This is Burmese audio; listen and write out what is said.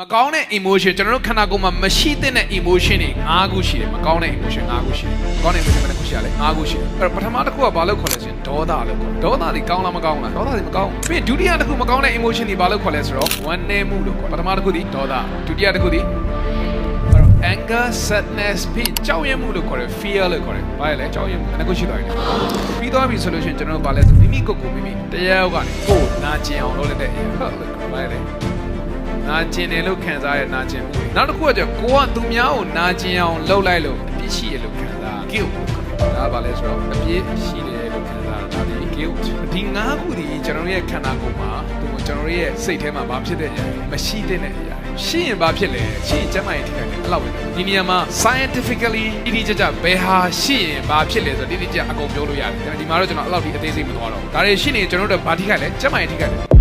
မကောင်းတဲ့ emotion ကျွန်တော်တို့ခန္ဓာကိုယ်မှာမရှိသင့်တဲ့ emotion တွေ၅ခုရှိတယ်မကောင်းတဲ့ emotion ၅ခုရှိတယ်မကောင်းတဲ့ emotion ဘယ်နှခုရှိရလဲ၅ခုရှိတယ်အဲ့တော့ပထမတစ်ခုကဘာလို့ခေါ်လဲဆိုရင်ဒေါသလို့ခေါ်တယ်ဒေါသတွေကောင်းလားမကောင်းလားဒေါသတွေမကောင်းဘူးပြီးရင်ဒုတိယတစ်ခုမကောင်းတဲ့ emotion တွေဘာလို့ခေါ်လဲဆိုတော့ဝမ်းနည်းမှုလို့ခေါ်တယ်ပထမတစ်ခုဒီဒေါသဒုတိယတစ်ခုဒီအဲ့တော့ anger sadness ပြီးကြောက်ရွံ့မှုလို့ခေါ်တယ် fear လို့ခေါ်တယ်ဘာလဲလဲကြောက်ရွံ့မှုဘယ်နှခုရှိသွားပြီလဲပြီးသွားပြီဆိုလို့ရှိရင်ကျွန်တော်တို့ဘာလဲဆိုမိမိကိုယ်ကိုမိမိတရားရောက်ကနေကိုယ်နာကျင်အောင်လုပ်လိုက်တဲ့အရာဟုတ်လို့ဘာလဲလဲ နာကျင်တယ်လို့ခံစားရနာကျင်မှုတွေနောက်တစ်ခုကကျကိုကသူများကိုနာကျင်အောင်လှုပ်လိုက်လို့အပြစ်ရှိရလို့ခံစား guilt ဒါပါလဲဆိုတော့အပြစ်ရှိတယ်လို့ခံစားတာဒါဒီ guilt ဒီငါးခုဒီကျွန်တော်တို့ရဲ့ခန္ဓာကိုယ်မှာသူကျွန်တော်တို့ရဲ့စိတ်ထဲမှာဘာဖြစ်တဲ့အရာလဲမရှိတဲ့အရာရှိရင်ဘာဖြစ်လဲရှိရင်ကျန်းမာရေးထိခိုက်တယ်အဲ့လောက်ပဲဒီနေရာမှာ scientifically တိတိကျကျဘယ်ဟာရှိရင်ဘာဖြစ်လဲဆိုတော့တိတိကျကျအကုန်ပြောလို့ရတယ်ဒါပေမဲ့ဒီမှာတော့ကျွန်တော်အဲ့လောက်ဒီအသေးစိတ်မသွားတော့ဘူးဒါတွေရှိနေရင်ကျွန်တော်တို့ဘာထိခိုက်လဲကျန်းမာရေးထိခိုက်တယ်